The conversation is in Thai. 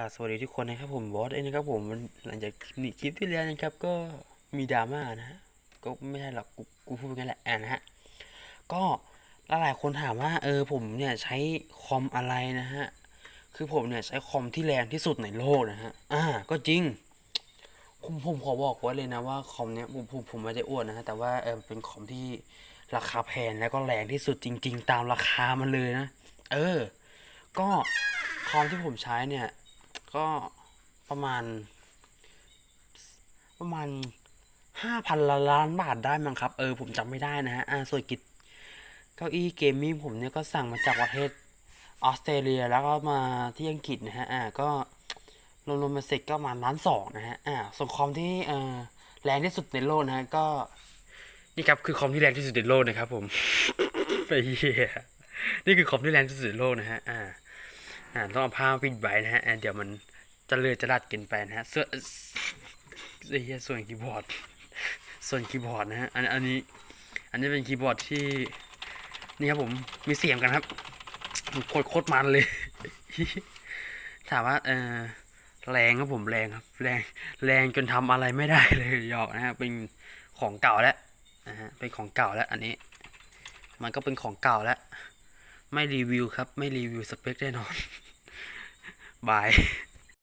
สวัสดีทุกคนนะครับผมบอสเองนะครับผมหลังจากคลิปที่แล้วนะครับก็มีดราม่านะฮะก็ไม่ใช่หรอกกูกูพูดงั้นแหละอ่านะฮะก็หลายๆคนถามว่าเออผมเนี่ยใช้คอมอะไรนะฮะคือผมเนี่ยใช้คอมที่แรงที่สุดในโลกนะฮะอ่าก็จริงผมผมขอบอกไว้เลยนะว่าคอมเนี่ยผมผมผมไม่ได้อ้วดนะฮะแต่ว่าเออเป็นคอมที่ราคาแพงแล้วก็แรงที่สุดจริง ๆ ตามราคามันเลยนะ เออ ก็คอมที่ผมใช้เนี่ย ก็ประมาณ ประมาณห้าพันล้านบาทได้มั้งครับ เออ ผมจำไม่ได้นะฮะอ่าส่วนกิจเก้าอี้เกมมิ่ผมเนี่ยก็สั่งมาจากประเทศออสเตรเลียแล้วก็มาที่อังกฤษนะฮะ อ่า ก็รวมๆมาเสร็จก็ประมาณล้านสองนะฮะ อ่า ส่วนคอมที่เออแรงที่สุดในโลกนะฮะ ก็ นี่ครับคือคอมที่แรงที่สุดในโลกนะครับผมไปเหี้ยนี่คือคอมที่แรงที่สุดในโลกนะฮะ อ่า อ่าต้องเอาผ้าปิดไว้นะฮะเดี๋ยวมันจะเลือจะรัดกินไปนะฮะส่วนไอ้เฮียส่วนคีย์บอร์ด ส่วนคีย์บอร์ดนะฮะอันอันนี้ อันนี้เป็นคีย์บอร์ดที่นี่ครับผมมีเสียงกันครับโคตรโคตรมันเลย ถามว่าเออแรงครับผมแรงครับ แรงแรงจนทำอะไรไม่ได้เลยหยอกนะฮะเป็นของเก่าแล้วนะฮะเป็นของเก่าแล้ว อันนี้ มันก็เป็นของเก่าแล้ว ไม่รีวิวครับ ไม่รีวิวสเปคแน่นอน บาย